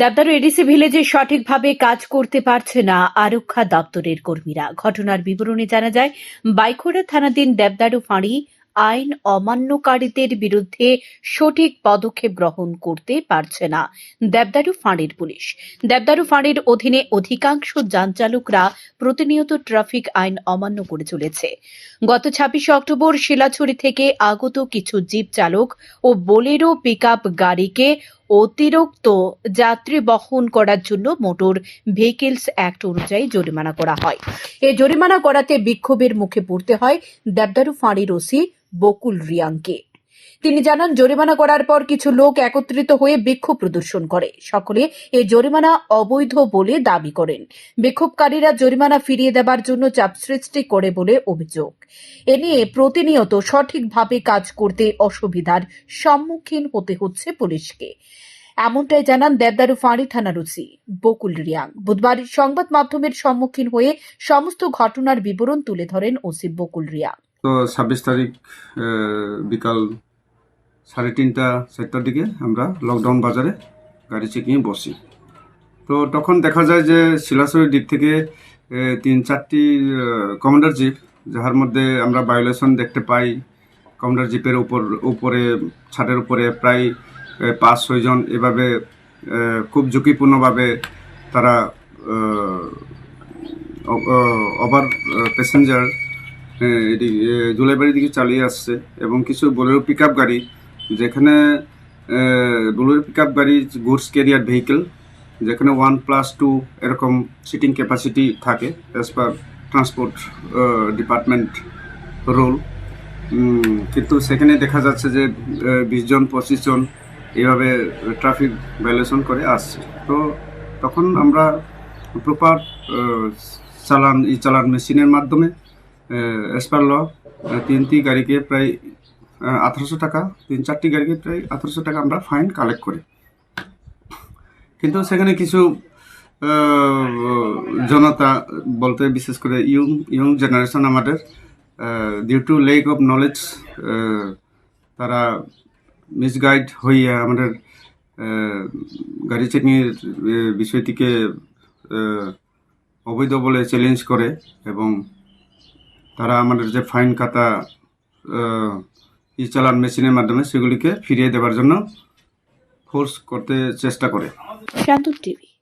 দেবদারু ADC ভিলেজে সঠিকভাবে কাজ করতে পারছে না আরক্ষা দপ্তরের কর্মীরা। ঘটনার বিবরণে জানা যায়, বাইখোড়া থানাধীন দেবদারু ফাঁড়ি আইন অমান্যকারীদের বিরুদ্ধে সঠিক পদক্ষেপ গ্রহণ করতে পারছে না দেবদারু ফাঁড়ির পুলিশ। দেবদারু ফাঁড়ির অধীনে অধিকাংশ যান চালকরা প্রতিনিয়ত ট্রাফিক আইন অমান্য করে চলেছে। গত ছাব্বিশে অক্টোবর শিলাছড়ি থেকে আগত কিছু জিপ চালক ও বোলেরো পিকআপ গাড়িকে অতিরিক্ত যাত্রী বহন করার জন্য মোটর ভেহিকলস অ্যাক্ট অনুযায়ী জরিমানা করা হয়। এই জরিমানা করাতে বিক্ষোভের মুখে পড়তে হয় দেবদারু ফাঁড়ির ওসি বকুল রিয়াংকে। তিনি জানান, জরিমানা করার পর কিছু লোক একত্রিত হয়ে বিক্ষোভ প্রদর্শন করে। সকলে এই জরিমানা অবৈধ বলে দাবি করেন। বিক্ষোভকারীরা জরিমানা ফিরিয়ে দেবার জন্য চাপ সৃষ্টি করে বলে অভিযোগ। এ নিয়ে প্রতিনিয়ত সঠিকভাবে কাজ করতে অসুবিধার সম্মুখীন হতে হচ্ছে পুলিশকে। এমনটাই জানান দেবদারু ফাঁড়ি থানার ওসি বকুল রিয়াং। বুধবার সংবাদ মাধ্যমের সম্মুখীন হয়ে সমস্ত ঘটনার বিবরণ তুলে ধরেন ওসি বকুল রিয়াং। তো ছাব্বিশ তারিখ বিকাল সাড়ে তিনটা, চারটার দিকে আমরা লকডাউন বাজারে গাড়ি চেকিংয়ে বসি। তো তখন দেখা যায় যে শিলাচরের দিক থেকে তিন, চারটি কমান্ডার জিপ যার মধ্যে আমরা ভায়োলেশন দেখতে পাই। কমান্ডার জিপের উপর, উপরে, ছাদের উপরে প্রায় পাঁচ ছয়জন এভাবে খুব ঝুঁকিপূর্ণভাবে তারা ওভার প্যাসেঞ্জার এদিকে জুলাইবাড়ির দিকে চালিয়ে আসছে এবং কিছু বোলেরো পিক গাড়ি যেখানে বোলেরো পিক আপ গাড়ি গুডস ক্যারিয়ার ভেহিকেল যেখানে ওয়ান প্লাস টু এরকম সিটিং ক্যাপাসিটি থাকে as per transport department rule কিন্তু সেখানে দেখা যাচ্ছে যে বিশ জন, পঁচিশ জন এইভাবে ট্রাফিক ভায়োলেশন করে আসছে। তো তখন আমরা প্রপার চালান, ই চালান মেশিনের মাধ্যমে অ্যাজ পার ল তিনটি গাড়িকে প্রায় আঠারোশো টাকা, তিন চারটি গাড়িকে প্রায় আঠারোশো টাকা আমরা ফাইন কালেক্ট করি। কিন্তু সেখানে কিছু জনতা বলতে বিশেষ করে ইয়ং ইয়ং জেনারেশন আমাদের due to lack of knowledge তারা মিসগাইড হইয়া আমাদের গাড়ি চেকিংয়ের বিষয়টিকে অবৈধ বলে চ্যালেঞ্জ করে এবং তারা আমাদের যে ফাইন খাতা ই মেশিনের মাধ্যমে সেগুলিকে ফিরিয়ে দেবার জন্য ফোর্স করতে চেষ্টা করে। টিভি।